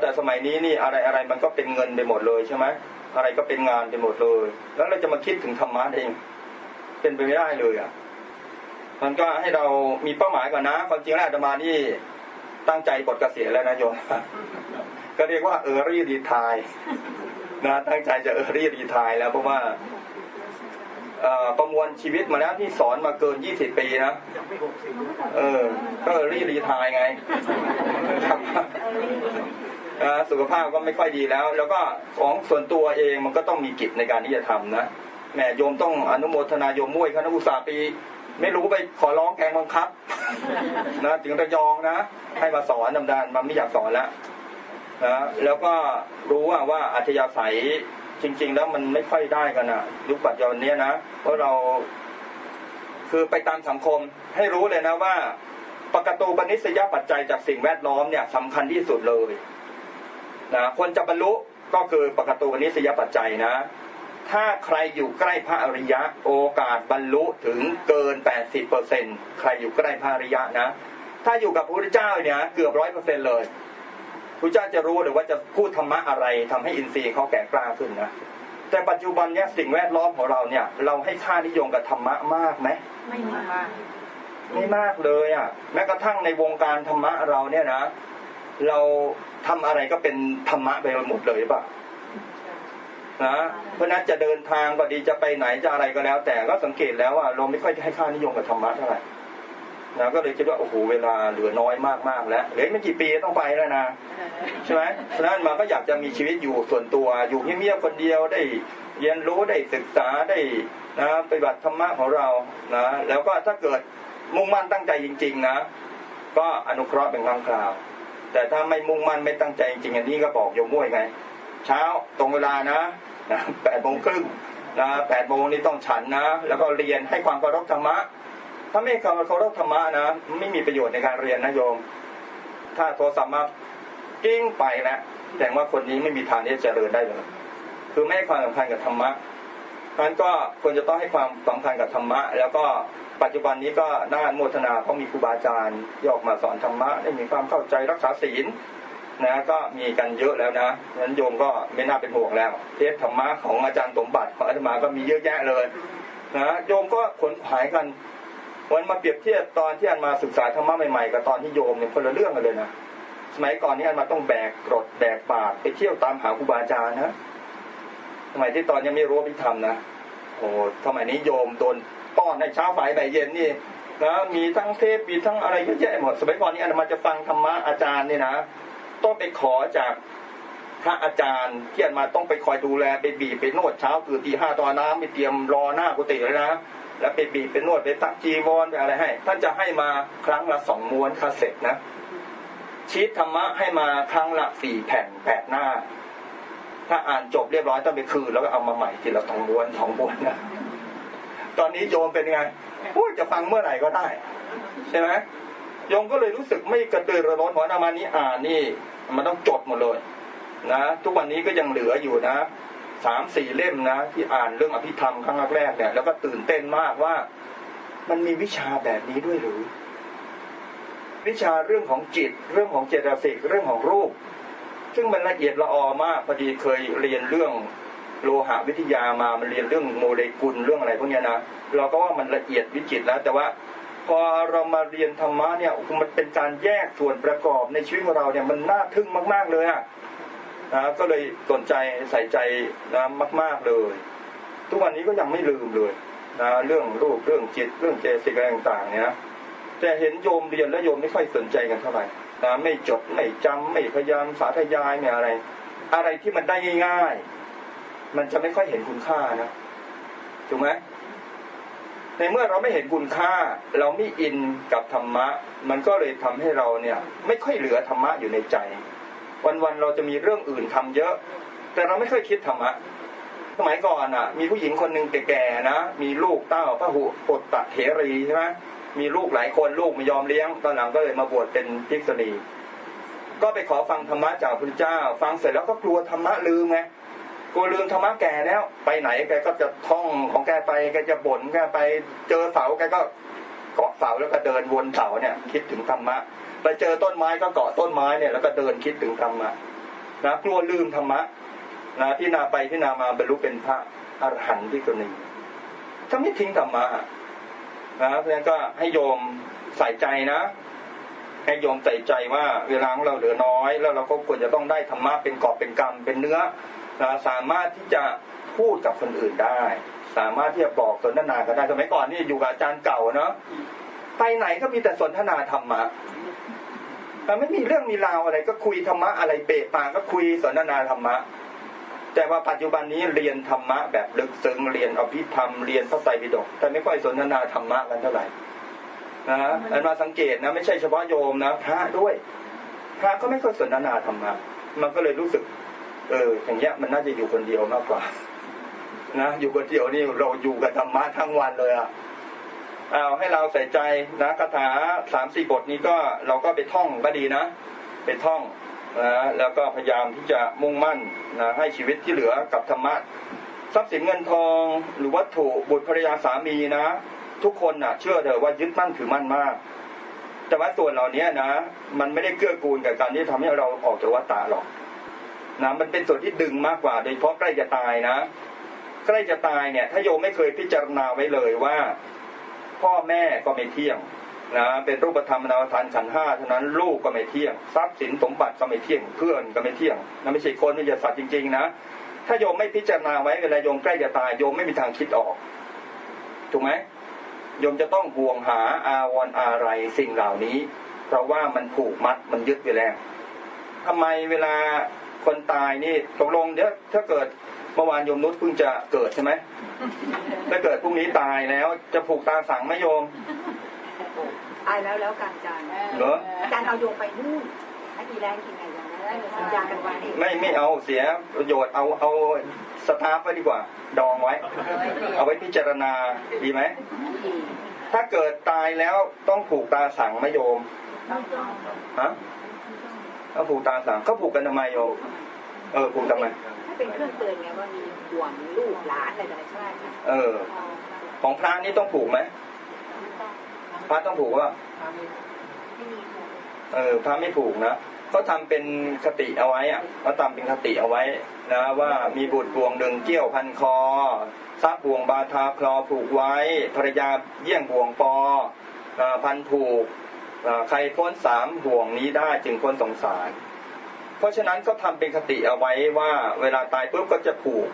แต่สมัยนี้นี่อะไรอะไรมันก็เป็นเงินไปหมดเลยใช่ไหมอะไรก็เป็นงานไปหมดเลย แล้วเราจะมาคิดถึงธรรมะได้ยังเป็นไปไม่ได้เลยอะมันก็ให้เรามีเป้าหมายก่อนนะความจริงแล้วอาตมานี่ตั้งใจปลดเกษียณแล้วนะโยมก็เรียกว่าเออรี่ดีทายนะตั้งใจจะเออรี่ดีทายแล้วเพราะว่าประมวลชีวิตมาแล้วที่สอนมาเกินยี่สิบปีนะ เออ ก็เอรี่ดีทายไง สุขภาพก็ไม่ค่อยดีแล้ว แล้วก็ของส่วนตัวเองมันก็ต้องมีกิจในการที่จะทำนะแหม่โยมต้องอนุโมทนาโยมมุ้ยคณะอุตสาปีไม่รู้ไปขอร้องแกงบังคับนะถึงระยองนะ ให้มาสอนดำดานมันไม่อยากสอนแล้วนะแล้วก็รู้ว่าว่าอัธยาศัยจริง ๆ แล้วมันไม่ค่อยได้กันอะยุคปัจจุบันเนี้ยนะเพราะเราคือไปตามสังคมให้รู้เลยนะว่าปกตูปนิสยปัจจัยจากสิ่งแวดล้อมเนี่ยสำคัญที่สุดเลย นะคนจะบรรลุก็คือปกตูปนิสยปัจจัยนะ ถ้าใครอยู่ใกล้พระอริยะ โอกาสบรรลุถึงเกิน 80เปอร์เซ็นใครอยู่ใกล้พระอริยะนะ ถ้าอยู่กับพระพุทธเจ้าเนี่ยเกือบร้อยเปอร์เซ็นเลยพระเจ้าจะรู้เลยว่าจะพูดธรรมะอะไรทำให้อินทรีย์เขาแก่กล้าขึ้นนะแต่ปัจจุบันเนี่ยสิ่งแวดล้อมของเราเนี่ยเราให้ค่านิยมกับธรรมะมากไหมไม่มากไม่มากเลยอะแม้กระทั่งในวงการธรรมะเราเนี่ยนะ เราทำอะไรก็เป็นธรรมะไปหมดเลยป่ะนะเพราะนั้นจะเดินทางก็ดีจะไปไหนจะอะไรก็แล้ว แต่ก็สังเกตแล้วว่าเราไม่ค่อยให้ค่านิยมกับธรรมะเท่าไหร่นะก็เลยคิดว่าโอ้โหเวลาเหลือน้อยมากๆแล้วเหลือไม่กี่ปีต้องไปแล้วนะใช่ไหมฉะนั้นมาก็อยากจะมีชีวิตอยู่ส่วนตัวอยู่เงียบๆคนเดียวได้เรียนรู้ได้ศึกษาได้นะปฏิบัติธรรมะของเรานะแล้วก็ถ้าเกิดมุ่งมั่นตั้งใจจริง ๆ นะ ก็อนุเคราะห์เป็นครั้งคราว แต่ถ้าไม่มุ่งมั่นไม่ตั้งใจจริงๆอันนี้ก็บอกโยมมุ้ยไง เช้าตรงเวลานะนะแปดโมงครึ่งนะแปดโมงนี่ต้องฉันนะ แล้วก็เรียนให้ความเคารพธรรมะ ถ้าไม่เคารพธรรมะนะ ไม่มีประโยชน์ในการเรียนนะโยม ถ้าโทรศัพท์มากิ้งไปแล้วแสดงว่าคนนี้ไม่มีทางที่จะเจริญได้เลยคือไม่ให้ความสำคัญกับธรรมะ เพราะฉะนั้นก็ควรจะต้องให้ความสำคัญกับธรรมะ แล้วก็ปัจจุบันนี้ก็น่านโมทนาเพราะมีครูบาอาจารย์ที่ออกมาสอนธรรมะได้มีความเข้าใจรักษาศีลนะก็มีกันเยอะแล้วนะนั้นโยมก็ไม่น่าเป็นห่วงแล้ว เทศธรรมะของอาจารย์สมบัติของอาตมาก็มีเยอะแยะเลยนะโยมก็ขนขายกันวันมาเปรียบเทียบตอนที่อันมาศึกษาธรรมะใหม่ๆกับตอนที่โยมเนี่ยคนละเรื่องกันเลยนะสมัยก่อนนี้อันมาต้องแบกกรดแบกบาตรไปเที่ยวตามหาครูบาอาจารย์นะ สมัยที่ตอนยังไม่รู้พิธรรมนะโอ้สมัยนี้โยมโดนป้อนในเช้าฝ่ายบ่ายเย็นนี่นะมีทั้งเทพมีทั้งอะไรเยอะแยะหมด สมัยก่อนนี้อันมาจะฟังธรรมะอาจารย์นี่นะต้องไปขอจากพระอาจารย์ที่อันมาต้องไปคอยดูแลไปบีบไปนวดเช้าตื่นตีห้าตอนน้ำไปเตรียมรอหน้ากุฏิเลยนะแล้วไปบีบไปนวดไปตักจีวรไปอะไรให้ ท่านจะให้มาครั้งละสองม้วนคาเซ็ตนะชีตธรรมะให้มาครั้งละสี่แผ่นแปดหน้า ถ้าอ่านจบเรียบร้อยต้องไปคืนแล้วก็เอามาใหม่ทีละสองม้วนสองม้วนนะตอนนี้โยมเป็นไงโอ้ยจะฟังเมื่อไหร่ก็ได้ใช่ไหมโยมก็เลยรู้สึกไม่กระตือรือร้นเพราะนามานี้อ่านนี่ มันต้องจดหมดเลยนะทุกวันนี้ก็ยังเหลืออยู่นะสามสี่เล่มนะ ที่อ่านเรื่องอภิธรรมครั้งแรกเนี่ยแล้วก็ตื่นเต้นมากว่า มันมีวิชาแบบนี้ด้วยหรือ วิชาเรื่องของจิต เรื่องของเจตสิกเรื่องของรูป ซึ่งมันละเอียดละออมากพอดีเคยเรียนเรื่องโลหะวิทยามามันเรียนเรื่องโมเลกุลเรื่องอะไรพวกนี้นะเราก็ว่ามันละเอียดวิจิตรแล้ว แต่ว่าพอเรามาเรียนธรรมะเนี่ยมันเป็นการแยกส่วนประกอบในชีวิตของเราเนี่ยมันน่าทึ่งมาก ๆเลยอะนะก็เลยสนใจใส่ใจนะมาก ๆเลย ทุกวันนี้ก็ยังไม่ลืมเลยนะเรื่องรูปเรื่องจิตเรื่องเจสิกอะไรต่างๆเนี่ยแต่เห็นโยมเรียนแล้วโยมไม่ค่อยสนใจกันเท่าไหร่ นะไม่จดไม่จำไม่พยายามสาธยายไม่อะไร อะไรที่มันได้ง่าย ๆ มันจะไม่ค่อยเห็นคุณค่านะถูกไหมในเมื่อเราไม่เห็นคุณค่า เราไม่อินกับธรรมะ มันก็เลยทำให้เราเนี่ย ไม่ค่อยเหลือธรรมะอยู่ในใจ วันๆเราจะมีเรื่องอื่นทำเยอะ แต่เราไม่ค่อยคิดธรรมะสมัยก่อนอะ มีผู้หญิงคนหนึ่งแก่ๆนะมีลูกเต้าพระหุปตตะเถรีใช่ไหม มีลูกหลายคนลูกไม่ยอมเลี้ยง ตอนหลังก็เลยมาบวชเป็นภิกษุณี ก็ไปขอฟังธรรมะจากพระพุทธเจ้า ฟังเสร็จแล้วก็กลัวธรรมะลืมไงกลัวลืมธรรมะแก่แล้ว ไปไหนแกก็จะท่องของแกไปแกจะบ่นแกไปเจอเสาแกก็เกาะเสาแล้วก็เดินวนเสาเนี่ย คิดถึงธรรมะไปเจอต้นไม้ก็เกาะต้นไม้เนี่ยแล้วก็เดินคิดถึงธรรมะนะกลัวลืมธรรมะนะพิจารณาไปพิจารณามาบรรลุเป็นพระอรหันต์ที่ตัวนึ่งถ้าไม่ทิ้งธรรมะ นะเพราะฉะนั้นก็ให้โยมใส่ใจนะ ให้โยมใส่ใจว่าเวลาของเราเหลือน้อย แล้วเราก็ควรจะต้องได้ธรรมะเป็นกอบเป็นกรรมเป็นเนื้อนะสามารถที่จะพูดกับคนอื่นได้ สามารถที่จะบอกสนทนากันได้สมัยก่อนนี่อยู่กับอาจารย์เก่าเนาะไปไหนก็มีแต่สนทนาธรรมะแต่ไม่มีเรื่องมีราวอะไรก็คุยธรรมะอะไรเปะปากก็คุยสนทนาธรรมะ แต่ว่าปัจจุบันนี้เรียนธรรมะแบบลึกซึ้งเรียนอภิธรรมเรียนพระไตรปิฎกแต่ไม่ค่อยสนทนาธรรมะกันเท่าไหร่นะอันมาสังเกตนะ ไม่ใช่เฉพาะโยมนะพระด้วยพระก็ไม่ค่อยสนทนาธรรมะมันก็เลยรู้สึก เอออย่างเงี้ยมันน่าจะอยู่คนเดียวมากกว่านะอยู่คนเดียวนี่เราอยู่กับธรรมะทั้งวันเลยอะเอาให้เราใส่ใจนะคาถาสามสี่บทนี้ก็เราก็ไปท่องก็ดีนะไปท่อง นะแล้วก็พยายามที่จะมุ่งมั่นนะให้ชีวิตที่เหลือกับธรรมะทรัพย์สินเงินทองหรือวัตถุบุตรภรรยาสามีนะ ทุกคนนะ่ะเชื่อเถอะว่ายึดมั่นถือมั่นมาก แต่ว่าส่วนเหล่านี้นะ มันไม่ได้เกื้อกูลกับการที่ทำให้เราออกจากวัฏฏะหรอกนะมันเป็นส่วนที่ดึงมากกว่า โดยเฉพาะใกล้จะตายนะใกล้จะตายเนี่ย ถ้าโยมไม่เคยพิจารณาไว้เลยว่า พ่อแม่ก็ไม่เที่ยง นะเป็นรูปธรรมนามธรรมขันห้าเท่านั้นลูกก็ไม่เที่ยง ทรัพย์สินสมบัติก็ไม่เที่ยงเพื่อนก็ไม่เที่ยงนั่นไม่ใช่คนไม่ใช่สัตว์จริงๆนะถ้าโยมไม่พิจารณาไว้เวลาโยมใกล้จะตายโยมไม่มีทางคิดออก ถูกไหมโยมจะต้องห่วงหาอาวรอะไรสิ่งเหล่านี้ เพราะว่ามันผูกมัดมันยึดไปแล้วทำไมเวลาคนตายนี่ตกลงเดี๋ยวถ้าเกิดเมื่อวานโยมนุชเพิ่งจะเกิดใช่ไหมถ้าเกิดพรุ่งนี้ตายแล้วจะผูกตาสังไหมโยม ตายแล้วแล้วกันอาจารย์เหรออาจารย์เอาโยมไปนู่นให้ดีแรงกินไงอย่างนั้นอาจารย์กันไว้ไม่ไม่เอาเสียประโยชน์เอาเอาสตาร์ฟไว้ดีกว่า ดองไว้ เอาไว้พิจารณาดีไหมถ้าเกิดตายแล้วต้องผูกตาสังไหมโยมฮะต้องผูกตาสังเขาผูกกันทำไมโยมเออผูกทำไมถ้าเป็นเครื่องเตือนไงว่ามีห่วงลูกหลานอะไรต่างๆใช่ค่ะเออ ของพระนี่ต้องผูกไหม พระต้องผูกว่าเออพระไม่ผูกนะเขาทำเป็นคติเอาไว้อะเขาทำเป็นคติเอาไว้นะ ว่ามีบุตรบ่วงหนึ่งเกี้ยวพันคอทรัพย์บ่วงบาทาคลอผูกไว้ภรรยาเยี่ยงบ่วงปออ่าพันผูกอ่าใครพ้นสามห่วงนี้ได้จึงพ้นสงสาร เพราะฉะนั้นก็ทำเป็นคติเอาไว้ว่าเวลาตายปุ๊บก็จะผูก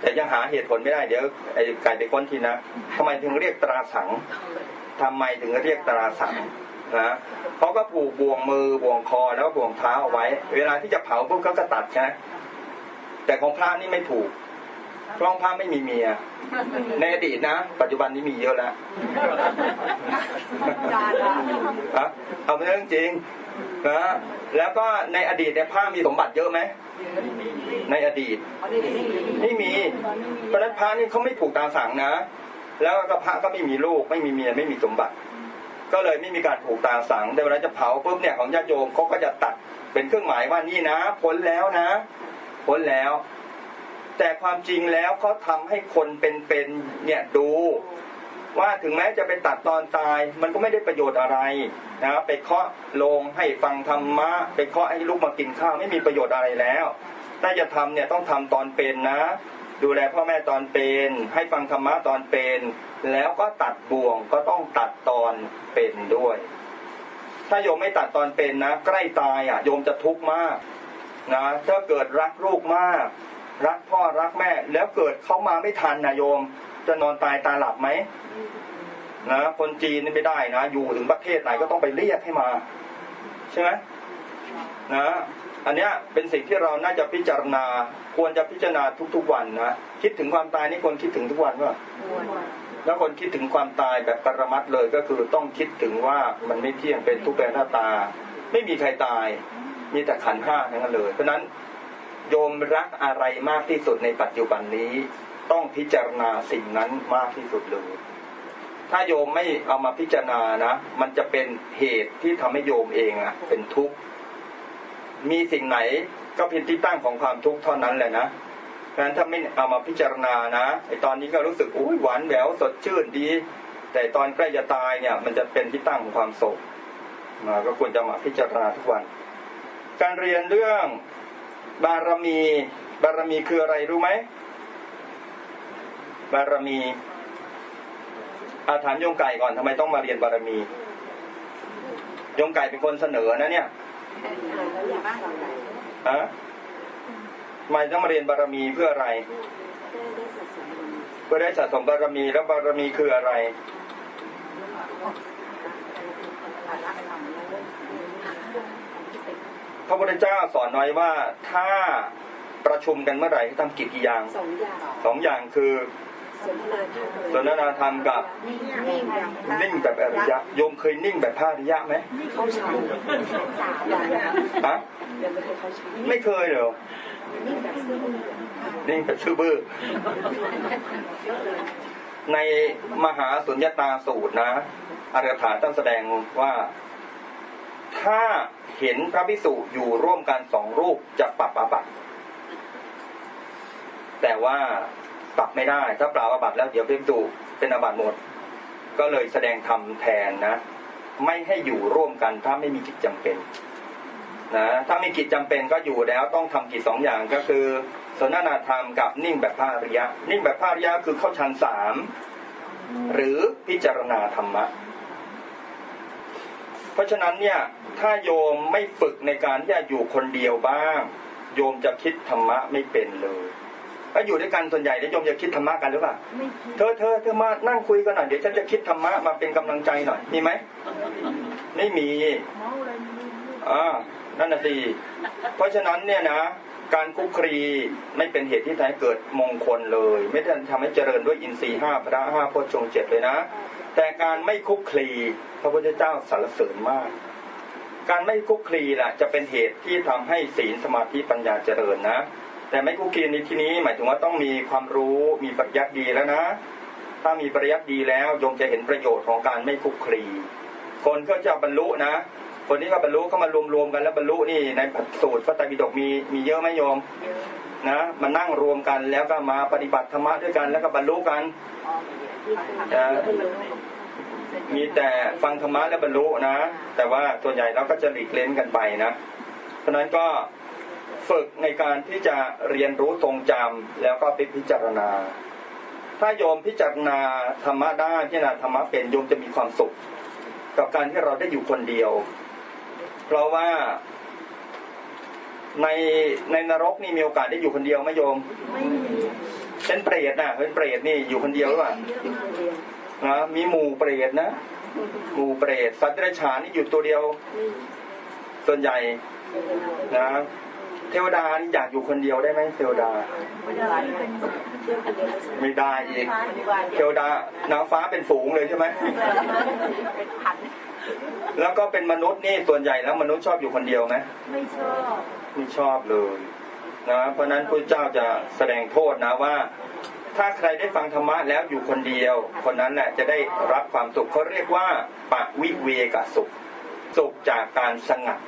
แต่ยังหาเหตุผลไม่ได้เดี๋ยวไอ้ไก่ไปค้นทีนะทำไมถึงเรียกตราสัง ทำไมถึงเรียกตราสังนะเขาก็ผูกบ่วงมือบ่วงคอแล้วก็บ่วงเท้าเอาไว้ เวลาที่จะเผาปุ๊บเขาก็ตัดใช่ไหมแต่ของพระนี่ไม่ผูกเพราะพระไม่มีเมีย ในอดีตนะ ปัจจุบันนี้มีเยอะแล้วอาจารย์อะฮะเอาเป็นเรื่องจริงนะแล้วก็ในอดีตเนี่ยพระมีสมบัติเยอะไหม ในอดีตเอาได้ดีไม่มี เพราะฉะนั้นพระนี่เขาไม่ผูกตาสังนะ แล้วก็พระก็ไม่มีลูกไม่มีเมียไม่มีสมบัติ ก็เลยไม่มีการผูกตาสังแต่เวลาจะเผาปุ๊บเนี่ยของญาติโยมเขาก็จะตัดเป็นเครื่องหมายว่านี่นะพ้นแล้วนะพ้นแล้ว แต่ความจริงแล้วเขาทำให้คนเป็นๆเนี่ยดูว่าถึงแม้จะไปตัดตอนตาย มันก็ไม่ได้ประโยชน์อะไรนะไปเคาะลงให้ฟังธรรมะ ไปเคาะให้ลูกมากินข้าวไม่มีประโยชน์อะไรแล้ว ถ้าจะทำเนี่ยต้องทำตอนเป็นนะ ดูแลพ่อแม่ตอนเป็น ให้ฟังธรรมะตอนเป็น แล้วก็ตัดบ่วงก็ต้องตัดตอนเป็นด้วย ถ้าโยมไม่ตัดตอนเป็นนะ ใกล้ตายอะโยมจะทุกข์มากนะถ้าเกิดรักลูกมาก รักพ่อรักแม่ แล้วเกิดเขามาไม่ทันนะโยม จะนอนตายตาหลับไหมนะคนจีนนี่ไม่ได้นะ อยู่ถึงประเทศไหนก็ต้องไปเรียกให้มา ใช่ไหมนะ อันเนี้ยเป็นสิ่งที่เราน่าจะพิจารณา ควรจะพิจารณาทุกๆวันนะคิดถึงความตายนี่ควรคิดถึงทุกวันว่าแล้วคนคิดถึงความตายแบบปรมัตถ์เลยก็คือต้องคิดถึงว่ามันไม่เที่ยงเป็นทุกข์เป็นหน้าตา ไม่มีใครตาย มีแต่ขันห้าทั้งนั้นเลย เพราะฉะนั้นโยมรักอะไรมากที่สุดในปัจจุบันนี้ ต้องพิจารณาสิ่งนั้นมากที่สุดเลย ถ้าโยมไม่เอามาพิจารณานะ มันจะเป็นเหตุที่ทำให้โยมเองอะเป็นทุกข์ มีสิ่งไหนก็เป็นที่ตั้งของความทุกข์เท่านั้นแหละนะเพราะฉะนั้นถ้าไม่เอามาพิจารณานะไอตอนนี้ก็รู้สึกอุ้ยหวานแหววสดชื่นดี แต่ตอนใกล้จะตายเนี่ย มันจะเป็นที่ตั้งของความโศกนะก็ควรจะมาพิจารณาทุกวัน การเรียนเรื่องบารมี บารมีคืออะไรรู้ไหมบารมีอาถามโยงไก่ก่อนทำไมต้องมาเรียนบารมีโยงไก่เป็นคนเสนอนะเนี่ย อยากบ้านเราใหญ่ฮะทำไมต้องมาเรียนบารมีเพื่ออะไรได้ได้สะสมบุญเพื่อได้สะสมบารมีแล้วบารมีคืออะไรภาระทำแล้วที่เป็นพระพุทธเจ้าสอนไว้ว่าถ้าประชุมกันเมื่อไหร่ให้ทำกิจกี่อย่างสองอย่างสองอย่างคือ สนทนาธรรมสนทนาธรรมกับนิ่งอย่างนิ่งแบบอริยะโยมเคยนิ่งแบบพระอริยะไหมเข้าฌานสามอย่างนะฮะเดี๋ยวไม่เคยเข้าฌานไม่เคยเหรอนิ่งแบบซื่อบื้อนิ่งแบบซื่อบื้อเยอะเลยในมหาสุญญตาสูตรนะอารถาท่านแสดงว่าถ้าเห็นพระภิกษุอยู่ร่วมกันสองรูปจะปรับอาบัติแต่ว่า ปรับไม่ได้ ถ้าปรับอาบัติแล้วเดี๋ยวพระภิกษุเป็นอาบัติหมด ก็เลยแสดงธรรมแทนนะ ไม่ให้อยู่ร่วมกันถ้าไม่มีกิจจำเป็นนะถ้ามีกิจจำเป็นก็อยู่แล้วต้องทำกิจสองอย่างก็คือ สนทนาธรรมกับนิ่งแบบพระอริยะ นิ่งแบบพระอริยะคือเข้าฌานสามหรือพิจารณาธรรมะ เพราะฉะนั้นเนี่ยถ้าโยมไม่ฝึกในการที่จะอยู่คนเดียวบ้าง โยมจะคิดธรรมะไม่เป็นเลย ถ้าอยู่ด้วยกันส่วนใหญ่แล้วโยมจะคิดธรรมะกันหรือเปล่าไม่คิดเธอเธอเธอมานั่งคุยกันหน่อยเดี๋ยวฉันจะคิดธรรมะมาเป็นกำลังใจหน่อยมีไหมไม่มีอ่านั่นน่ะสิเพราะฉะนั้นเนี่ยนะการคุกคลีไม่เป็นเหตุที่ทำให้เกิดมงคลเลย ไม่ได้ทำให้เจริญด้วยอินทรีย์ห้าพระห้าโพชฌงค์เจ็ดเลยนะ แต่การไม่คุกคลีพระพุทธเจ้าสรรเสริญมาก การไม่คุกคลีล่ะจะเป็นเหตุที่ทำให้ศีลสมาธิปัญญาเจริญนะ แต่ไม่คุกคลีในที่นี้หมายถึงว่าต้องมีความรู้มีปริยัติดีแล้วนะ ถ้ามีปริยัติดีแล้วโยมจะเห็นประโยชน์ของการไม่คุกคลีคนก็จะบรรลุนะ คนที่เขาบรรลุเข้ามารวมๆกันแล้วบรรลุนี่ในสูตรพระไตรปิฎกมีมีเยอะไหมโยมนะมานั่งรวมกันแล้วก็มาปฏิบัติธรรมะด้วยกันแล้วก็บรรลุกันมีแต่ฟังธรรมะและบรรลุนะ แต่ว่าส่วนใหญ่เราก็จะหลีกเล้นกันไปนะ เพราะนั้นก็ ฝึกในการที่จะเรียนรู้ทรงจำแล้วก็ไปพิจารณา ถ้าโยมพิจารณาธรรมะได้พิจารณาธรรมะเป็นโยมจะมีความสุข กับการที่เราได้อยู่คนเดียว เพราะว่าในในนรกนี่มีโอกาสได้อยู่คนเดียวไหมโยมไม่มีเป็นเปรตนะเป็นเปรตนี่อยู่คนเดียวหรือเปล่านะมีหมู่เปรตนะหมู่เปรตสัตว์เดรัจฉานนี่อยู่ตัวเดียว ส่วนใหญ่นะ เทวดานี่อยากอยู่คนเดียวได้ไหมเทวดา ไม่ได้อีกเทวดานางฟ้าเป็นฝูงเลยใช่ไหมเป็นพันแล้วก็เป็นมนุษย์นี่ส่วนใหญ่แล้วมนุษย์ชอบอยู่คนเดียวไหมไม่ชอบไม่ชอบเลยนะเพราะฉะนั้นพระเจ้าจะแสดงโทษนะว่า ถ้าใครได้ฟังธรรมะแล้วอยู่คนเดียว คนนั้นแหละจะได้รับความสุขเขาเรียกว่าปะวิเวกสุข สุขจากการสงัด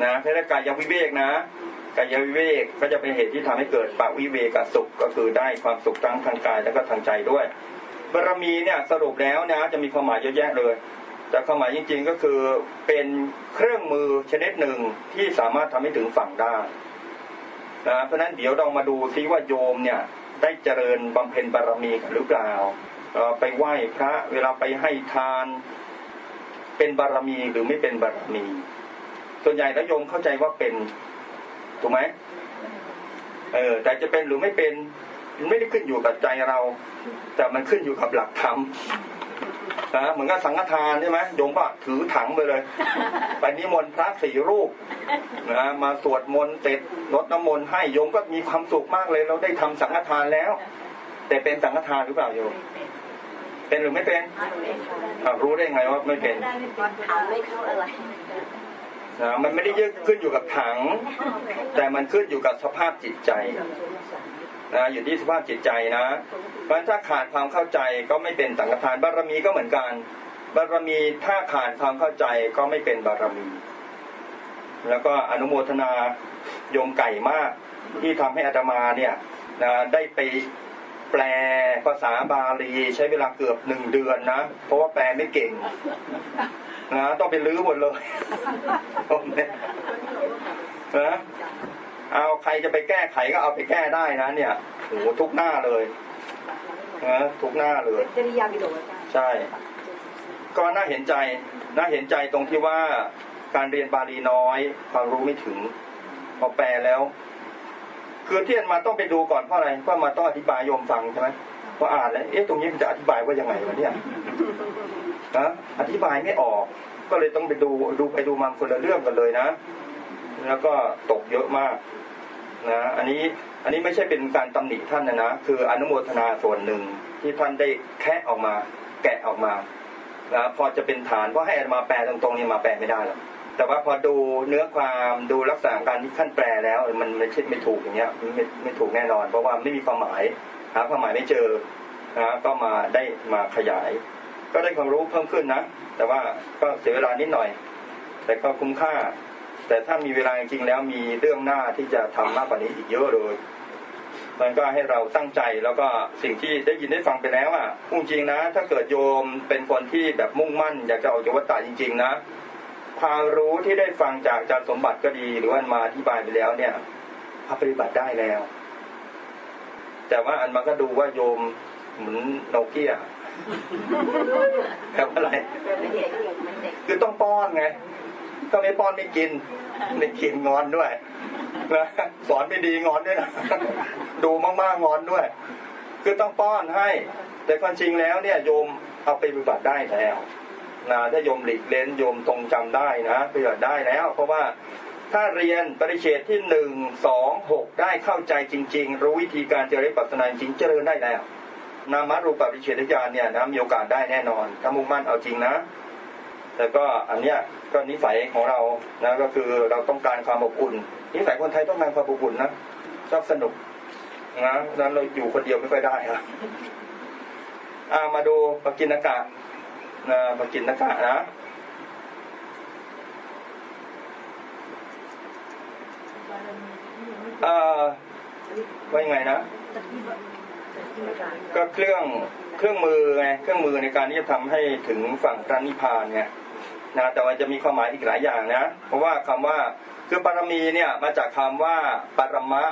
นะเพราะกายวิเวกนะกายวิเวกก็จะเป็นเหตุที่ทำให้เกิดปะวิเวกสุขก็คือได้ความสุขทั้งทางกายแล้วก็ทางใจด้วยบารมีเนี่ยสรุปแล้วนะจะมีความหมายเยอะแยะเลย แต่ความหมายจริงๆก็คือเป็นเครื่องมือชนิดหนึ่งที่สามารถทำให้ถึงฝั่งได้นะเพราะฉะนั้นเดี๋ยวเรามาดูซิว่าโยมเนี่ยได้เจริญบำเพ็ญบารมีหรือเปล่าไปไหว้พระเวลาไปให้ทาน เป็นบารมีหรือไม่เป็นบารมี ส่วนใหญ่แล้วโยมเข้าใจว่าเป็นถูกไหมเออแต่จะเป็นหรือไม่เป็นมันไม่ได้ขึ้นอยู่กับใจเรา แต่มันขึ้นอยู่กับหลักธรรมนะเหมือนกับสังฆทานใช่ไหมโยมก็ถือถังไปเลย ไปนิมนต์พระสี่รูปนะมาสวดมนต์เสร็จรดน้ำมนต์ให้โยมก็มีความสุขมากเลย เราได้ทำสังฆทานแล้ว แต่เป็นสังฆทานหรือเปล่าโยมเป็นหรือไม่เป็นอะรู้ได้ไงว่าไม่เป็นถามไม่เข้าอะไรนะ มันไม่ได้ยึดขึ้นอยู่กับถัง แต่มันขึ้นอยู่กับสภาพจิตใจนะอยู่ที่สภาพจิตใจนะเพราะฉะนั้นถ้าขาดความเข้าใจก็ไม่เป็นสังฆทานบารมีก็เหมือนกัน บารมีถ้าขาดความเข้าใจก็ไม่เป็นบารมี แล้วก็อนุโมทนาโยมไก่มากที่ทำให้อาตมาเนี่ยนะได้ไปแปลภาษาบาลีใช้เวลาเกือบหนึ่งเดือนนะ เพราะว่าแปลไม่เก่ง นะต้องไปลื้อหมดเลยผมเนี่ยนะเอาจะไปแก้ไขก็เอาไปแก้ได้นะ เนี่ยโอ้โหทุกหน้าเลยนะทุกหน้าเลยจริยาบิโดอาจารย์ใช่ ก็น่าเห็นใจน่าเห็นใจตรงที่ว่าการเรียนบาลีน้อยความรู้ไม่ถึงพอแปลแล้ว คือที่อันมาต้องไปดูก่อนเพราะอะไรเพราะมาต้องอธิบายโยมฟังใช่ไหมพออ่านแล้วเอ๊ะตรงนี้มันจะอธิบายว่ายังไงวะเนี่ย นะอธิบายไม่ออก ก็เลยต้องไปดูดูไปดูมาคนละเรื่องกันเลยนะ แล้วก็ตกเยอะมากนะอันนี้อันนี้ไม่ใช่เป็นการตำหนิท่านนะนะคืออนุโมทนาส่วนหนึ่งที่ท่านได้แคะออกมา แกะออกมานะพอจะเป็นฐานเพราะให้อามาแปลตรงๆนี่มาแปลไม่ได้หรอกแต่ว่าพอดูเนื้อความดูลักษณะการที่ท่านแปลแล้ว มันไม่ใช่ไม่ถูกอย่างเงี้ยไม่ไม่ถูกแน่นอน เพราะว่าไม่มีความหมายหาความหมายไม่เจอนะก็มาได้มาขยาย ก็ได้ความรู้เพิ่มขึ้นนะ แต่ว่าก็เสียเวลานิดหน่อย แต่ก็คุ้มค่า แต่ถ้ามีเวลาจริงๆแล้วมีเรื่องหน้าที่จะทำมากกว่านี้อีกเยอะเลยมันก็ให้เราตั้งใจแล้วก็สิ่งที่ได้ยินได้ฟังไปแล้วอะพูดจริงนะ ถ้าเกิดโยมเป็นคนที่แบบมุ่งมั่น อยากจะออกจากวัฏฏะจริง ๆ นะความรู้ที่ได้ฟังจากอาจารย์สมบัติก็ดี หรือว่ามาอธิบายไปแล้วเนี่ยเอาปฏิบัติได้แล้ว แต่ว่าอันมาก็ดูว่าโยมเหมือนโนเกีย แบบอะไรเป็นเด็กเป็นเด็กคือต้องป้อนไงถ้าไม่ป้อนไม่กินไม่กินงอนด้วยนะสอนไม่ดีงอนด้วยนะดูมากๆงอนด้วย คือต้องป้อนให้ แต่ความจริงแล้วเนี่ยโยมเอาไปปฏิบัติได้แล้วนะถ้าโยมหลีกเล้นโยมตรงจำได้นะปฏิบัติได้แล้ว เพราะว่าถ้าเรียนปริเชตที่หนึ่งสองหกได้เข้าใจจริง ๆ รู้วิธีการเจริญปัสนาจริงเจริญได้แล้ว นามารูปปริเฉทญาณเนี่ยนะมีโอกาสได้แน่นอน ถ้ามุ่งมั่นเอาจริงนะแต่ก็อันเนี้ยก็นิสัยของเรานะก็คือเราต้องการความอบอุ่น นิสัยคนไทยต้องการความอบอุ่นนะชอบสนุกนะนั้นเราอยู่คนเดียวไม่ค่อยได้ครับอามาดูปกินากะนะปกินากะนะเอ่อว่ายังไงนะ ก็เครื่องเครื่องมือไงเครื่องมือในการที่จะทำให้ถึงฝั่งพระนิพพานไงนะแต่ว่าจะมีความหมายอีกหลายอย่างนะ เพราะว่าคำว่าคือปรมีเนี่ยมาจากคำว่าปรมะ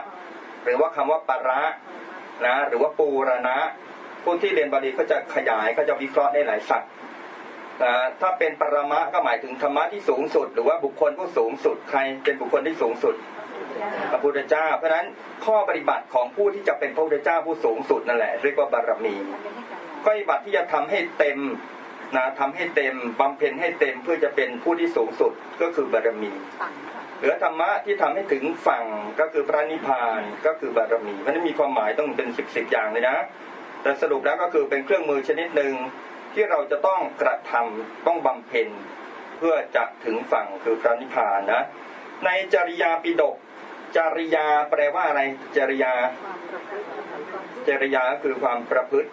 หรือว่าคำว่าประนะหรือว่าปูรณะผู้ที่เรียนบาลีก็จะขยายก็จะวิเคราะห์ได้หลายศัพท์นะถ้าเป็นปรมะก็หมายถึงธรรมะที่สูงสุด หรือว่าบุคคลผู้สูงสุดใครเป็นบุคคลที่สูงสุด พระพุทธเจ้า เพราะนั้นข้อปฏิบัติของผู้ที่จะเป็นพระพุทธเจ้าผู้สูงสุดนั่นแหละ เรียกว่าบารมีข้อปฏิบัติที่จะทำให้เต็มนะทำให้เต็มบำเพ็ญให้เต็มเพื่อจะเป็นผู้ที่สูงสุดก็คือบารมีเหลือธรรมะที่ทำให้ถึงฝั่งก็คือพระนิพพานก็คือบารมีเพราะฉะนั้นมีความหมายต้องเป็นสิบสิบอย่างเลยนะ แต่สรุปแล้วก็คือเป็นเครื่องมือชนิดหนึ่งที่เราจะต้องกระทำต้องบำเพ็ญเพื่อจะถึงฝั่งคือพระนิพพานนะในจริยาปิฎก จริยาแปลว่าอะไร จริยา จริยาคือความประพฤติ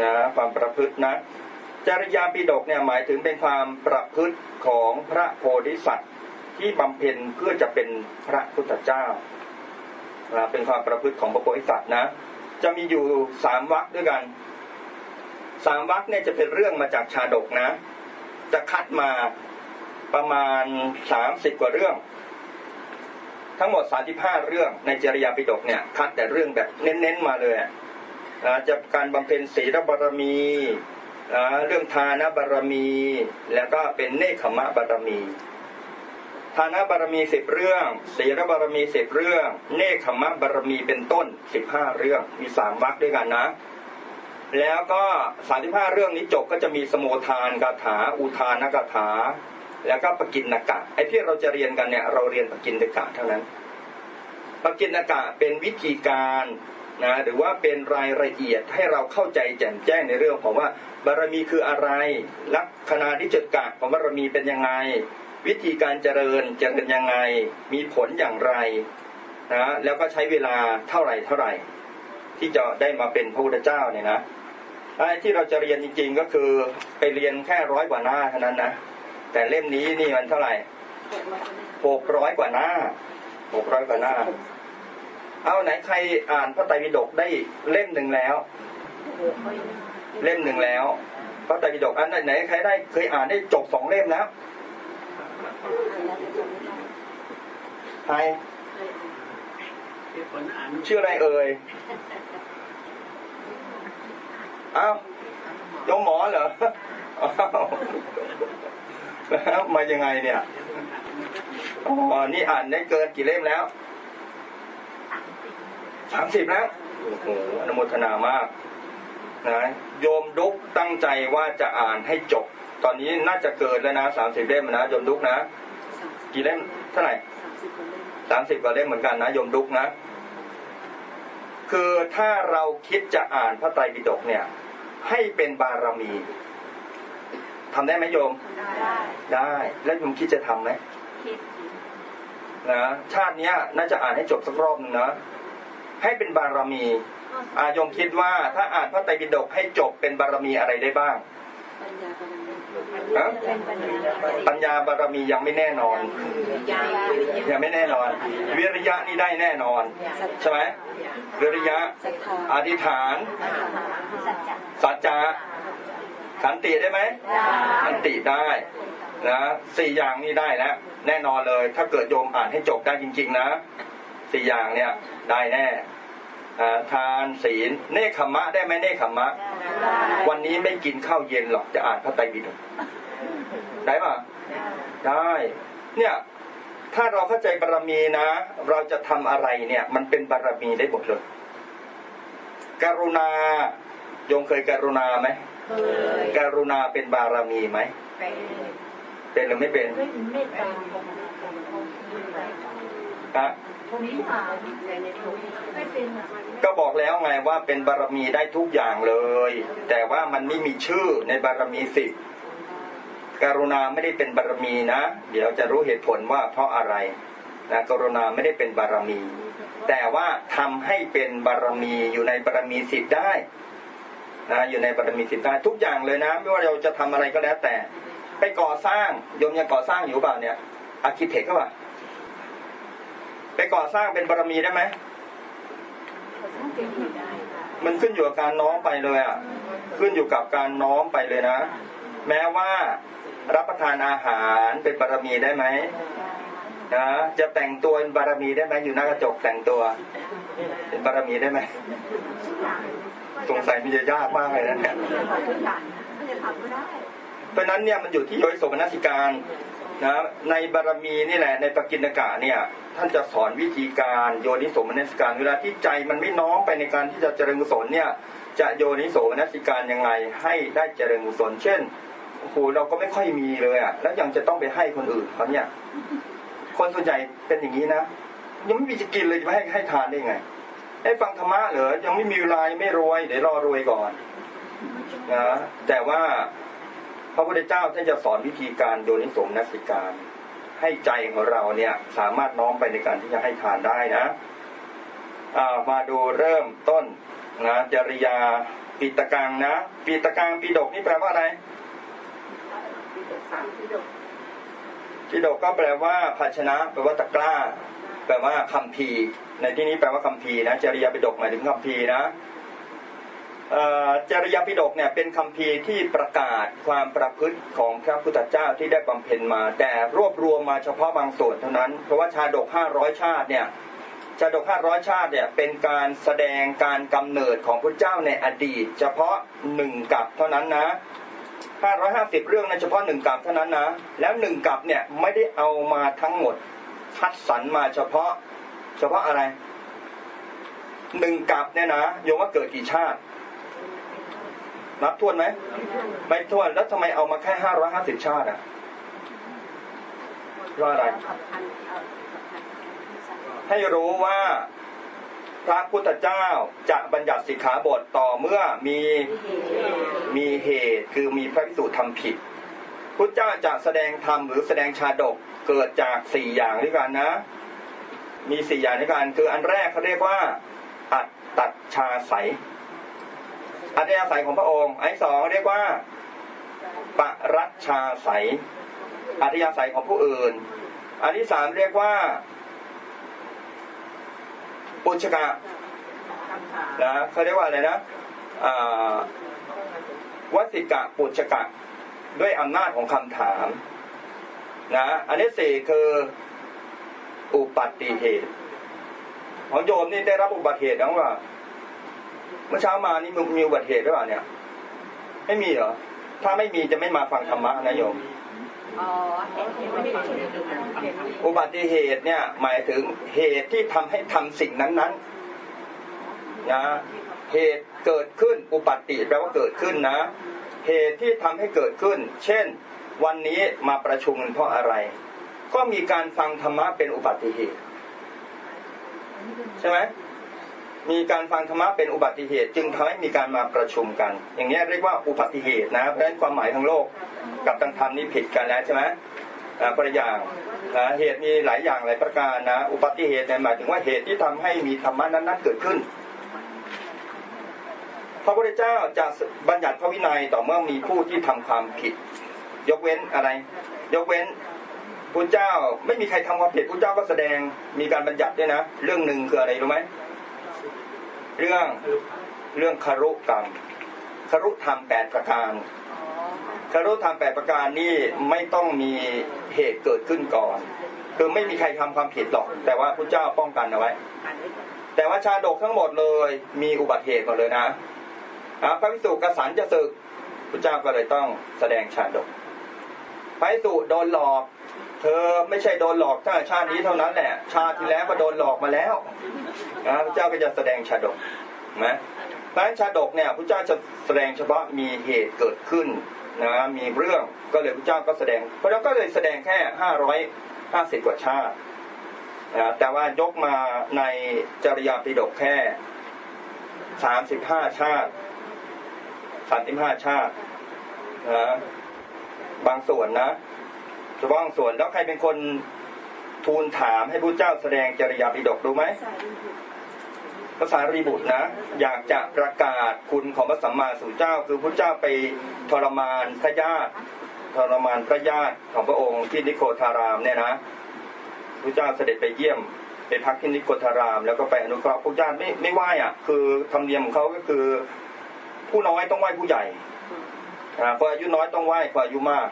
นะความประพฤตินะ จริยาปิฎกเนี่ยหมายถึงเป็นความประพฤติของพระโพธิสัตว์ที่บำเพ็ญเพื่อจะเป็นพระพุทธเจ้านะเป็นความประพฤติของพระโพธิสัตว์นะ จะมีอยู่สามวรรคด้วยกันสามวรรคเนี่ยจะเป็นเรื่องมาจากชาดกนะ จะคัดมาประมาณสามสิบกว่าเรื่อง ทั้งหมด 35 เรื่องในจริยาปิฎกเนี่ยคัดแต่เรื่องแบบเน้นๆมาเลยนะจะการบำเพ็ญศีลบารมีนะเรื่องทานบารมี แล้วก็เป็นเนคขมะบารมีทานบารมีสิบเรื่องศีลบารมีสิบเรื่อง เนคขมะบารมีเป็นต้นสิบห้าเรื่องมีสามวรรคด้วยกันนะ แล้วก็สามสิบห้าเรื่องนี้จบก็จะมีสมุทานกถา อุทานกถา แล้วก็ปกินนกะไอ้ที่เราจะเรียนกันเนี่ยเราเรียนปกินนกะเท่านั้นปกินกะเป็นวิธีการนะหรือว่าเป็นรายละเอียดให้เราเข้าใจแจ่มแจ้งในเรื่องของว่าบารมีคืออะไร ลักษณะนิจจกะของบารมีเป็นยังไง วิธีการเจริญเจริญยังไง มีผลอย่างไรนะแล้วก็ใช้เวลาเท่าไหร่เท่าไหร่ ที่จะได้มาเป็นพระพุทธเจ้าเนี่ยนะไอ้ที่เราจะเรียนจริงๆก็คือไปเรียนแค่ร้อยกว่าหน้าเท่านั้นนะ แต่เล่มนี้นี่มันเท่าไหร่หกร้อยกว่าหน้าหกร้อยกว่าหน้า เอาไหนใครอ่านพระไตรปิฎกได้เล่มหนึ่งแล้ว เล่มหนึ่งแล้วพระไตรปิฎกอันไหนไหนใครได้เคยอ่านได้จบสองเล่มแล้วใครชื่ออะไรเอ่ยเอ้าโยมหมอเหรออ มายังไงเนี่ยอ๋อนี่อ่านได้เกินกี่เล่มแล้วสามสิบแล้วโอ้โหอนุโมทนามากนะโยมดุกตั้งใจว่าจะอ่านให้จบ ตอนนี้น่าจะเกินแล้วนะสามสิบเล่มนะโยมดุกนะ กี่เล่มเท่าไหร่สามสิบกว่าเล่มสามสิบกว่าเล่มเหมือนกันนะโยมดุกนะ คือถ้าเราคิดจะอ่านพระไตรปิฎกเนี่ย ให้เป็นบารมี ทำได้ไหมโยมได้ได้ แล้วโยมคิดจะทำไหมคิดนะชาติเนี้ยน่าจะอ่านให้จบสักรอบหนึงนะให้เป็นบารมีอาโยมคิดว่าถ้าอ่านพระไตรปิฎกให้จบเป็นบารมีอะไรได้บ้างปัญญาบารมีฮะเป็นปัญญาบารมีปัญญาบารมียังไม่แน่นอนยายังไม่แน่นอน วิริยะนี่ได้แน่นอน ใช่ไหมวิริยะศรัทธาอธิษฐาน สัจจะสัจจะ ขันติได้ไหมขันติได้นะสี่อย่างนี้ได้แล้วแน่นอนเลยถ้าเกิดโยมอ่านให้จบได้จริง ๆ นะสี่อย่างเนี่ยได้แน่อ่าทานศีลเนคขมะได้ไหมเนคขมะ วันนี้ไม่กินข้าวเย็นหรอกจะอ่านพระไตรปิฎกได้ปะได้ เนี่ยถ้าเราเข้าใจบารมีนะ เราจะทำอะไรเนี่ย มันเป็นบารมีได้หมดเลยกรุณาโยมเคยกรุณาไหม เคยกรุณาเป็นบารมีไหม เป็นเป็นหรือไม่เป็นเมตตาฮะพวกนี้หาในทุกไม่เป็นอะก็บอกแล้วไงว่าเป็นบารมีได้ทุกอย่างเลย แต่ว่ามันไม่มีชื่อในบารมีสิบกรุณาไม่ได้เป็นบารมีนะ เดี๋ยวจะรู้เหตุผลว่าเพราะอะไรนะกรุณาไม่ได้เป็นบารมี แต่ว่าทำให้เป็นบารมีอยู่ในบารมีสิบได้ นะอยู่ในบารมีสิบได้ทุกอย่างเลยนะไม่ว่าเราจะทำอะไรก็แล้วแต่ ไปก่อสร้างโยมยังก่อสร้างอยู่เปล่าเนี่ยอาร์คิเทคก็ป่ะไปก่อสร้างเป็นบารมีได้ไหมเป็นอยู่ได้มันขึ้นอยู่กับการน้อมไปเลยอะขึ้นอยู่กับการน้อมไปเลยนะ แม้ว่ารับประทานอาหารเป็นบารมีได้ไหมนะจะแต่งตัวเป็นบารมีได้ไหมอยู่หน้ากระจกแต่งตัว เป็นบารมีได้ไหม สงสัยมันจะยากมากเลยนะเนี่ยทุกอย่างไม่จะทำก็ได้เพราะฉะนั้นเนี่ยมันอยู่ที่โยนิโสมนสิการนะในบารมีนี่แหละในปกิณกะเนี่ยท่านจะสอนวิธีการโยนิโสมนสิการ เวลาที่ใจมันไม่น้อมไปในการที่จะเจริญกุศลเนี่ยจะโยนิโสมนสิการยังไงให้ได้เจริญกุศล เช่นโอ้โหเราก็ไม่ค่อยมีเลยอะแล้วยังจะต้องไปให้คนอื่นเขาเนี่ยคนส่วนใหญ่เป็นอย่างนี้นะยังไม่มีจะกินเลยจะไปให้ให้ทานได้ไง ให้ฟังธรรมะเหรอยังไม่มีเวลายังไม่รวย เดี๋ยวรอรวยก่อนนะแต่ว่าพระพุทธเจ้าท่านจะสอนวิธีการโยนิสมนสิการ ให้ใจของเราเนี่ยสามารถน้อมไปในการที่จะให้ทานได้นะอ่ามาดูเริ่มต้นนะจริยาปีตกังนะปีตกังปีดกนี่แปลว่าอะไรสามที่ดกปีดกก็แปลว่าภาชนะแปลว่าตะกร้า แปลว่าคำพีในที่นี้แปลว่าคำพีนะจริยาปิฎกหมายถึงคำพีนะจริยาปิฎกเนี่ยเป็นคำพีที่ประกาศความประพฤติของพระพุทธเจ้าที่ได้บำเพ็ญมา แต่รวบรวมมาเฉพาะบางส่วนเท่านั้น เพราะว่าชาดกห้าร้อยชาติเนี่ยชาดกห้าร้อยชาติเนี่ยเป็นการแสดงการกำเนิดของพระเจ้าในอดีต เฉพาะหนึ่งกับเท่านั้นนะห้าร้อยห้าสิบเรื่องในเฉพาะหนึ่งกับเท่านั้นนะ แล้วหนึ่งกับเนี่ยไม่ได้เอามาทั้งหมด คัดสรรมาเฉพาะ เฉพาะอะไรหนึ่งกับเนี่ยนะโยมว่าเกิดกี่ชาติ นับทวนไหมไม่ทวนแล้วทำไมเอามาแค่ห้าร้อยห้าสิบชาติอะเพราะอะไร ให้รู้ว่าพระพุทธเจ้าจะบัญญัติสิกขาบทต่อเมื่อมีมีเหตุคือมีพระพิสูจน์ทำผิด พุทธเจ้าจะแสดงธรรมหรือแสดงชาดก เกิดจากสี่อย่างด้วยกันนะ มีสี่อย่างด้วยกัน คืออันแรกเขาเรียกว่า อัตตัชาใสยอัตยาศัยของพระองค์ อันสองเรียกว่าปรัชชาใสยอัตยาศัยของผู้อื่น อันที่สามเรียกว่าปุชกะนะเขาเรียกว่าอะไรนะวสิกะปุจกะด้วยอำนาจของคำถาม นะอันที่สี่คืออุปัติเหตุ ของโยมนี่ได้รับอุบัติเหตุแล้วว่าเมื่อเช้ามานี่มีอุบัติเหตุหรือเปล่าเนี่ย ไม่มีเหรอถ้าไม่มีจะไม่มาฟังธรรมะนะโยมอุบัติเหตุเนี่ย หมายถึงเหตุที่ทำให้ทำสิ่งนั้นๆนะเหตุเกิดขึ้นอุบัติแปลว่าเกิดขึ้นนะ เหตุที่ทำให้เกิดขึ้น เช่น วันนี้มาประชุมเพราะอะไร ก็มีการฟังธรรมะเป็นอุบัติเหตุ ใช่ไหมมีการฟังธรรมะเป็นอุบัติเหตุ จึงทำให้มีการมาประชุมกัน อย่างนี้เรียกว่าอุบัติเหตุนะเพราะฉะนั้นความหมายทางโลกกับทางธรรมนี่ผิดกันแล้วใช่ไหมประอย่างนะเหตุมีหลายอย่างหลายประการนะ อุบัติเหตุหมายถึงว่าเหตุที่ทำให้มีธรรมะนั้นๆเกิดขึ้นพระพุทธเจ้าจะบัญญัติพระวินัยต่อเมื่อมีผู้ที่ทำความผิด ยกเว้นอะไร ยกเว้นพระเจ้าไม่มีใครทำความผิดพระเจ้าก็แสดงมีการบัญญัติด้วยนะ เรื่องหนึ่งคืออะไรรู้ไหมเรื่องเรื่องคารุกรรมคารุธรรมแปดประการคารุธรรมแปดประการนี่ไม่ต้องมีเหตุเกิดขึ้นก่อน คือไม่มีใครทำความผิดหรอก แต่ว่าพระเจ้าป้องกันเอาไว้ แต่ว่าชาดกทั้งหมดเลยมีอุบัติเหตุหมดเลยนะพระพิสุกสันจะศึกพระเจ้าก็เลยต้องแสดงชาดก พระสุโดนหลอก เธอไม่ใช่โดนหลอกแค่ชาตินี้เท่านั้นแหละ ชาติที่แล้วก็โดนหลอกมาแล้วนะพระเจ้าก็จะแสดงชาดกนะเพราะฉะนั้นชาดกเนี่ยพระเจ้าจะแสดงเฉพาะมีเหตุเกิดขึ้นนะมีเรื่องก็เลยพระเจ้าก็แสดงเพราะฉะนั้นก็เลยแสดงแค่ห้าร้อยห้าสิบกว่าชาตินะแต่ว่ายกมาในจริยาปิฎกแค่สามสิบห้าชาติสามสิบห้าชาตินะ บางส่วนนะเฉพาะบางส่วนแล้วใครเป็นคนทูลถามให้พระเจ้าแสดงจริยาปิฎกรู้ไหมภาษารีบุตรนะ อยากจะประกาศคุณของพระสัมมาสัมพุทธเจ้า คือพระเจ้าไปทรมานพระญาติทรมานพระญาติของพระองค์ที่นิโคทารามเนี่ยนะพระเจ้าเสด็จไปเยี่ยมไปพักที่นิโคทาราม แล้วก็ไปอนุเคราะห์พระเจ้าไม่ไม่ไหว้อะ คือธรรมเนียมของเขาก็คือ ผู้น้อยต้องไหว้ผู้ใหญ่ อ่าพออายุน้อยต้องไหว้พออายุมาก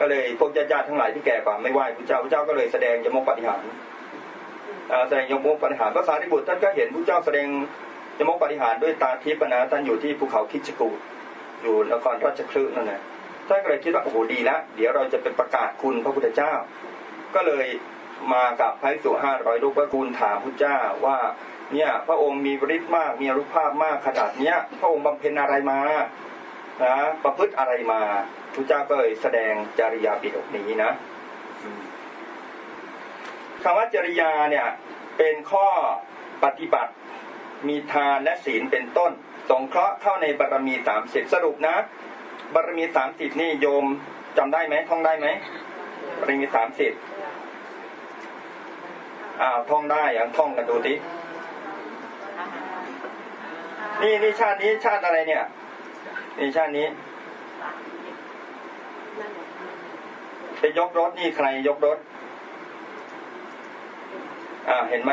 ก็เลยพวกญาติๆทั้งหลายที่แก่กว่าไม่ไหว้พระเจ้าพระเจ้าก็เลยแสดงยมกปฏิหารแสดงยมกปฏิหารพระสารีบุตรท่านก็เห็นพระเจ้าแสดงยมกปฏิหารด้วยตาทิพย์นะท่านอยู่ที่ภูเขาคิชกูอยู่นครราชคลึนั่นนะท่านก็เลยคิดว่าโอ้โหดีแล้วเดี๋ยวเราจะเป็นประกาศคุณพระพุทธเจ้า ก็เลยมากับพระภิกษุห้าร้อยรูปก็ทูลถามพระเจ้าว่าเนี่ยพระองค์มีฤทธิ์มากมีอนุภาพมากขนาดเนี้ย พระองค์บำเพ็ญอะไรมา นะประพฤติอะไรมาพระเจ้าก็เลยแสดงจริยาปิฎกนี้นะคำว่าจริยาเนี่ยเป็นข้อปฏิบัติมีทานและศีลเป็นต้น สงเคราะห์เข้าในบารมีสามสิบสรุปนะ บารมีสามสิบนี่โยมจำได้ไหมท่องได้ไหมบารมีสามสิบอ้าวท่องได้อย่างท่องกันดูดินี่นี่ชาตินี้ชาติอะไรเนี่ย ในชาตินี้ไปยกรถนี่ใครยกรถ อ่า เห็นไหม